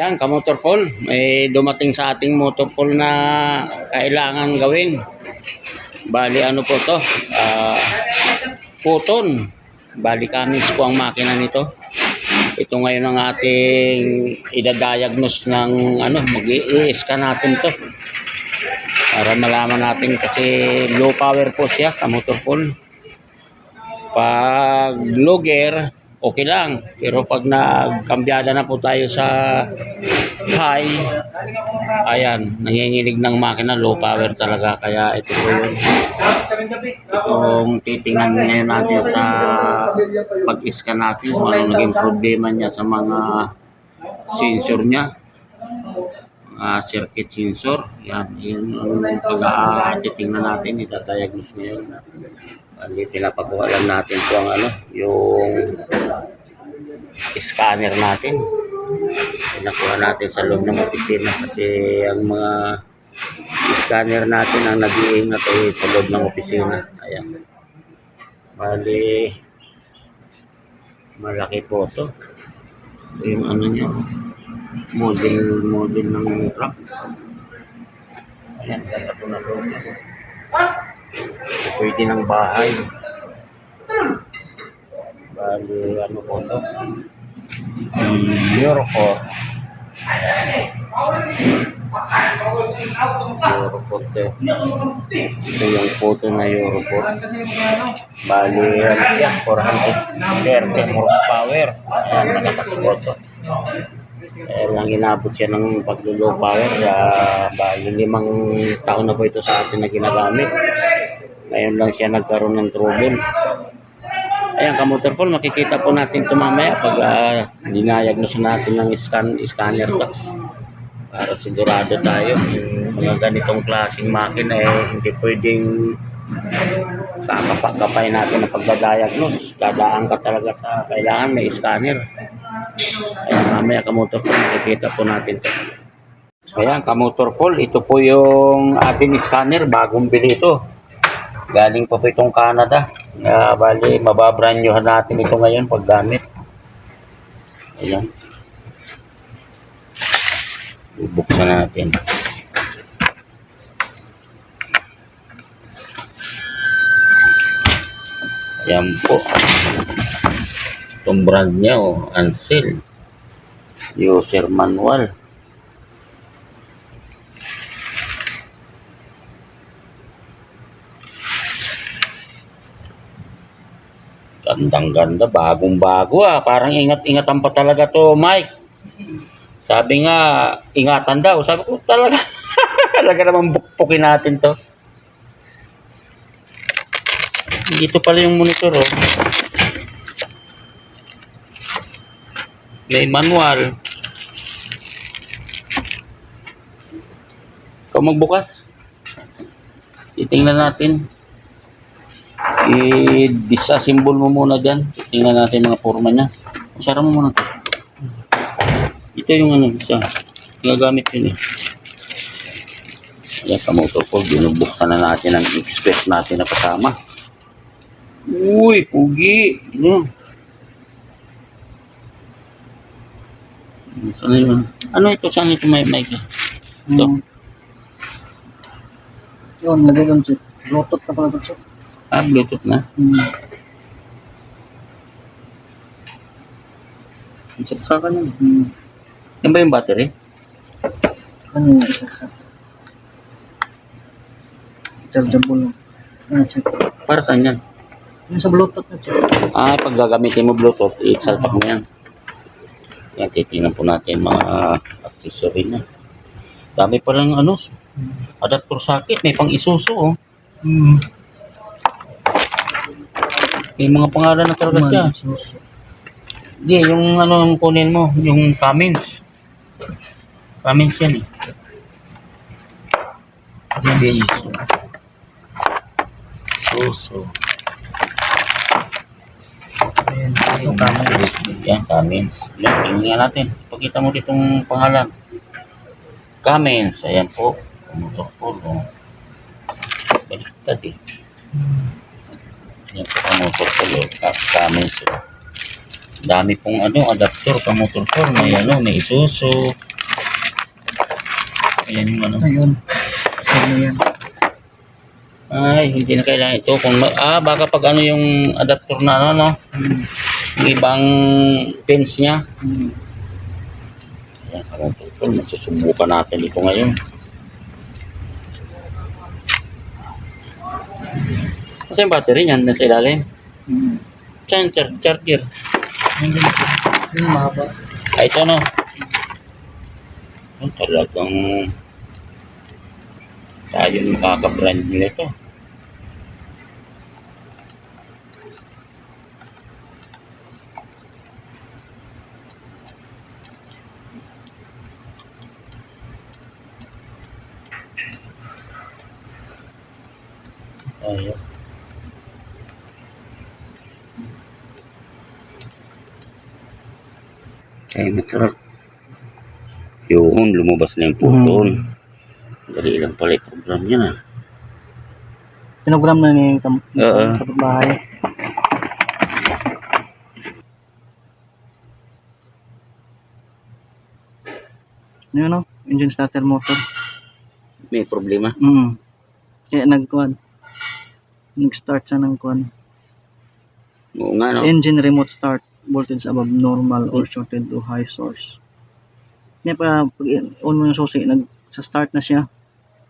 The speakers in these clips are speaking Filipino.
Yan, kamotorpol. May dumating sa ating motorpol na kailangan gawin. Bali, ano po to? Ah, photon. Bali, kamis po ang makina nito. Ito ngayon ang ating idadiagnose ng ano, mag-i-scan natin to. Para malaman natin kasi low power po siya, kamotorpol. Pag logger, okay lang. Pero pag nagkambyada na po tayo sa high, ayan, nanginginig ng makina, low power talaga. Kaya ito po yung itong titingnan ngayon natin sa pag-scan natin kung ano naging problema niya sa mga sensor niya mga circuit sensor yan yun ang pag-atitingnan natin itadiagnose ngayon. Bali pinapakuha lang natin po ang ano yung scanner natin. Pinakuha natin sa loob ng opisina kasi ang mga scanner natin ang nag-iingat ay sa loob ng opisina. Ayan. Bali malaki po to. Ito yung ano niya model model ng truck. Ayan ganda po na to pwede ng bahay. Bali ano po to? Euro 4 Euro 4 to ito yung photo na Euro 4 bali ano siya? 430 horsepower. Ayan malakas po to eh, lang inabot siya ng paglulow power kaya bali limang taon na po ito sa atin na ginagamit. Ngayon lang siya nagkaroon ng trouble. Ayan kamotorful makikita po natin ito mamaya pag uh, dinayagnos natin ng scan, scanner to. Para sigurado tayo yung mga ganitong klaseng makina eh hindi pwedeng kakapakapay natin ang pagdadiagnose. Dadaan ka talaga sa kailangan may scanner Ayan, mamaya kamotorful, makikita po natin to. Ayan, kamotorful, ito po yung ating scanner, bagong bili ito. Galing pa po itong Canada. Uh, bali, mababranyohan natin ito ngayon pag gamit. Ayan. Bubuksan natin. Ayan po. Itong brand niya, oh, Ansel. User manual. Gandang ganda, bagong bago ah. Parang ingat-ingatan pa talaga to, Mike. Sabi nga, ingatan daw. Sabi ko, talaga, talaga naman bukpukin natin to. Dito pala yung monitor, oh. May manual. Ikaw magbukas. Titingnan natin. I-disassemble mo muna dyan. Titingnan natin mga forma niya. Usara mo muna to. Ito yung ano, isa. Ginagamit yun eh. Yan, kamotopol. Binubuksan na natin ang express natin na kasama. Uy, pugi. Ano? Saan yun? Ano ito? Saan ito may mic? Ito. Hmm. Yun, lagay yung chip. Bluetooth na pala ito chip. Ah, Bluetooth na. Hmm. Saksakan na. Hmm. Yan ba yung battery? Ano yun? Chargeable lang. Ano chip? Para saan yan? Yung sa Bluetooth na chip. Ah, pag gagamitin mo Bluetooth, i-salpak mo yan. Yan, titingnan po natin mga accessory na. Dami pa lang ano, adapter socket, may pang isuso oh. Hmm. May mga pangalan na talaga siya. Hindi, yung ano yung kunin mo, yung Cummins. Cummins yan eh. Cummins. Suso. Ayan, ito tama. Yan, Cummins. Yan, tingnan nga natin. Pakita mo ditong pangalan. Cummins. Ayan po. Motor po. Oh. Baliktad eh. Yan po motor po. Cummins. Oh. Dami pong ano, adapter, kamotor po. May ano, may isuso. Ayan yung ano. Ayun. Ano yan? Ay, hindi na kailangan ito. Kung ah, baka pag ano yung adapter na ano, no? Hmm. Ibang pins niya. Hmm. Ayan, po. Magsusubukan natin ito ngayon. Kasi yung battery niyan nasa ilalim. Hmm. Charger, charger. Ayun din. Yung mahaba. Ay, ito no. Ang talagang tayo makaka-brand nito. Ayun. Kaya truck. Yun, lumabas na yung putol. Dali lang pala yung program niya na. Pinogram na ni kam Oo. kapitbahay. Ano no? Engine starter motor. May problema. Mm. Kaya nagkuhan. Nag-start siya ng kuhan. Oo nga, no? Engine remote start. Voltage above normal or shorted to high source. Kaya pa pag on mo yung susi, nag sa start na siya.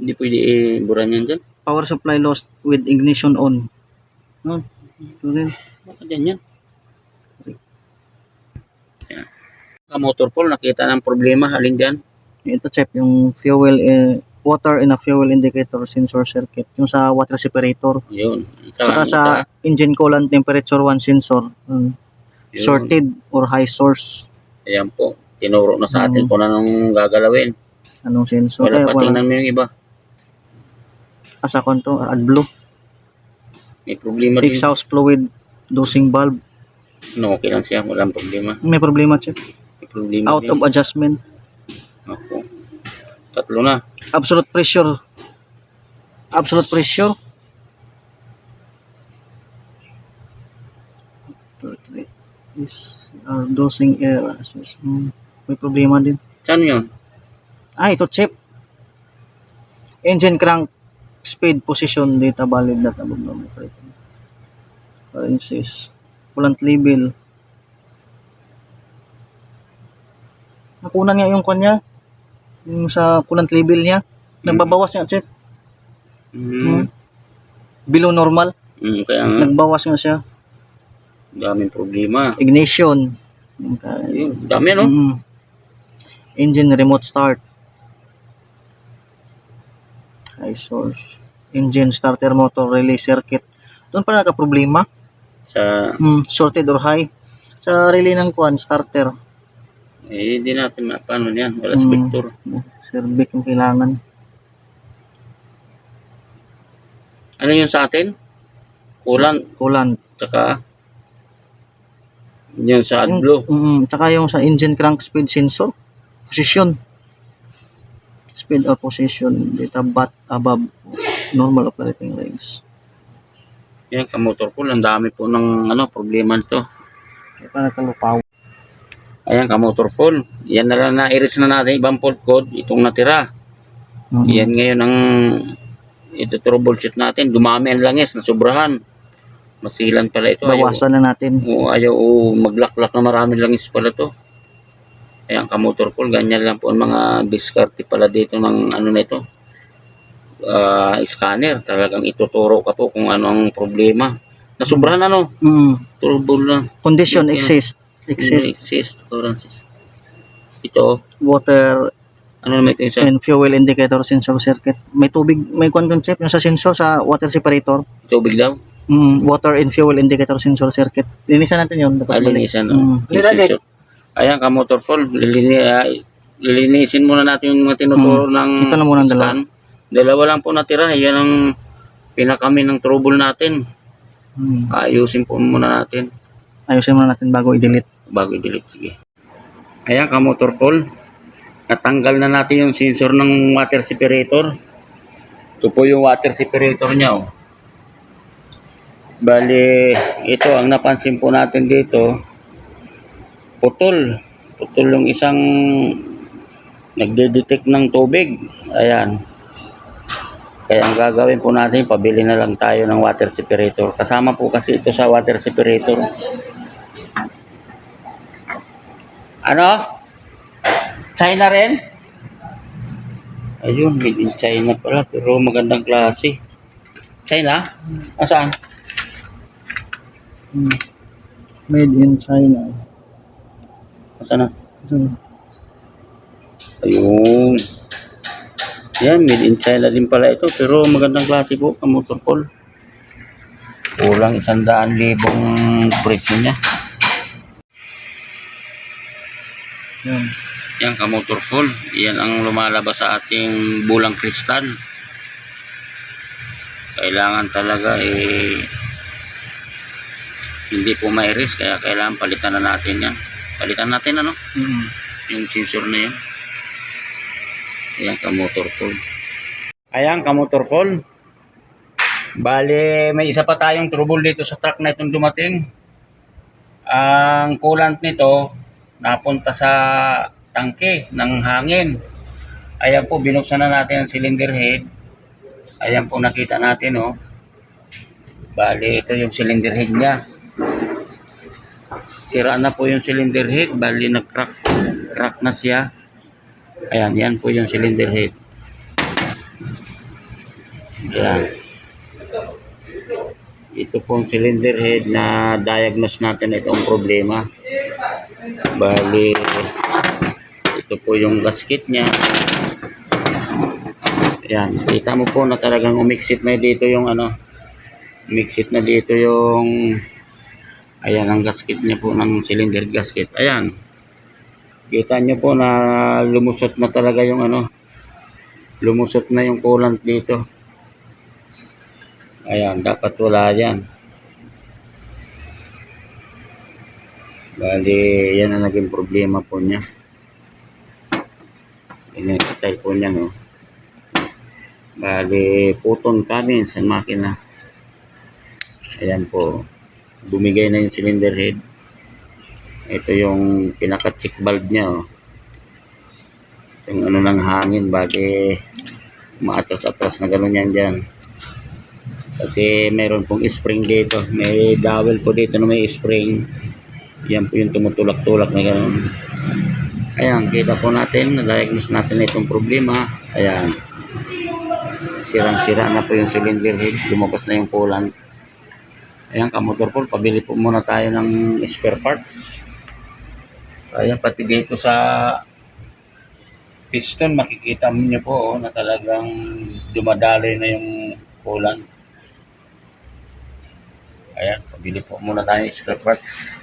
Hindi pwede i-buran yan dyan. Power supply lost with ignition on. No? Then, Baka dyan yan. Yan. Sa motor pool, nakita ng problema. Halin dyan. ito check yung fuel eh, water in a fuel indicator sensor circuit. Yung sa water separator. Yun. Isa, Saka sa engine coolant temperature 1 sensor. um, yun. shorted or high source. Ayan po. Tinuro na sa atin Mm. kung anong gagalawin. Anong sensor? Wala eh, pa tingnan mo yung iba. Asa konto, AdBlue. May problema din. Exhaust fluid dosing valve. No, okay lang siya. Walang problema. May problema check. May problema Out din. of adjustment. Ako. Tatlo na. Absolute pressure. Absolute pressure. Is uh, dosing assess. Hmm. May problema din. Saan yun? Ah, ito chip. Engine crank speed position data valid above normal operating. Parenthesis. Coolant label. Nakunan niya yung kanya. Yung sa coolant label niya. Nagbabawas niya chip. Mm. Below normal. Mm, kaya nga, Nagbawas nga siya. daming problema. Ignition. Ka- Ayun, dami no? Mm. Engine remote start. High source. Engine starter motor relay circuit. Doon pa nagka-problema. Sa, Hmm, shorted or high. Sa relay ng kwan, starter. Eh, hindi natin mapano yan. Wala Mm. spector. Cervic yung kailangan. Ano yun sa atin? Kulang, Coolant. tsaka yun sa AdBlue. mm, tsaka yung sa engine crank speed sensor. Position. Speed or position. Data bat above normal operating range. Yan, kamotor ko, ang dami po ng ano, problema nito. Kaya pa nagkalupaw. Ayan, kamotor full. Yan na lang na-iris na natin ibang fault code. Itong natira. Mm. Yan ngayon ang ito troubleshoot natin. Dumami ang langis, nasubrahan. Masilan pala ito. Ayaw, Bawasan na natin. o, ayaw o, maglaklak na maraming langis pala to. Ayan, kamotor pool, ganyan lang po ang mga diskarte pala dito ng ano na ito. Ah, scanner. Talagang ituturo ka po kung ano ang problema. Nasubrahan ano? Mm. Trouble na. Condition Okay. exist. Exist. Exist. Ito, Water ano naman ito yung sa and fuel indicator sensor circuit. May tubig, may kwan concept yung sa sensor sa water separator. tubig daw? Mm, water and fuel indicator sensor circuit. Linisan natin yun. Dapat balik. Alinisan. Mm. Linisan. Ayan ka motor fall. Lilini, ah, lilinisin muna natin yung mga tinuturo ng Hmm. Ito na muna ang dalawa. scan. Dalawa lang po natira. Yan ang pinakami ng trouble natin. Mm. Ayusin po muna natin Ayusin muna natin bago i-delete. Bago i-delete. Sige. Ayan ka motor fall. Natanggal na natin yung sensor ng water separator. Ito po yung water separator niya. Oh. Bali, ito ang napansin po natin dito. putol. Putol yung isang nagde-detect ng tubig. Ayan. Kaya ang gagawin po natin, pabili na lang tayo ng water separator. Kasama po kasi ito sa water separator. Ano? China rin? Ayun, made in China pala, pero magandang klase. China? Asaan? Hmm. Made in China. Asaan na? Ayun. Yan, made in China din pala ito. Pero magandang klase po, kamotor Paul. Kulang isang daan libong presyo niya. Yan. Yan, kamotor Paul. Yan ang lumalabas sa ating bulang kristal. Kailangan talaga eh hindi po may risk kaya kailangan palitan na natin yan. Palitan natin ano? Hmm. yung sensor na yun. Ayan, kamotor fall. Ayan, kamotor fall. Bale, may isa pa tayong trouble dito sa truck na itong dumating. Ang coolant nito, napunta sa tangke ng hangin. Ayan po, binuksan na natin ang cylinder head. Ayan po, nakita natin, oh. Bale, ito yung cylinder head niya. Sira na po yung cylinder head. Bali, nag-crack. Crack na siya. Ayan, yan po yung cylinder head. Ayan. Ito pong cylinder head na diagnose natin itong problema. Bali, ito po yung gasket niya. Ayan, kita mo po na talagang umiksit na dito yung ano, umiksit na dito yung ayan ang gasket niya po ng cylinder gasket. Ayan. Kita niyo po na lumusot na talaga yung ano, lumusot na yung coolant dito. Ayan, dapat wala yan. Bali, yan ang naging problema po niya. Yan yung style po niya, no. Bali, puton kami sa makina. Ayan po. Bumigay na yung cylinder head. Ito yung pinaka-check valve niya. Oh. Yung ano ng hangin, bali maatras-atras na gano'n yan dyan. Kasi meron pong spring dito. May dowel po dito na may spring. Yan po yung tumutulak-tulak na gano'n. Ayan, kita po natin, na-diagnose natin itong problema. Ayan. Sirang-sira na po yung cylinder head. Lumabas na yung coolant. Ayan, kamotor po, pabili po muna tayo ng spare parts. Ayan, pati dito sa piston, makikita niyo po oh, na talagang dumadaloy na yung coolant. Ayan, pabili po muna tayo ng spare parts.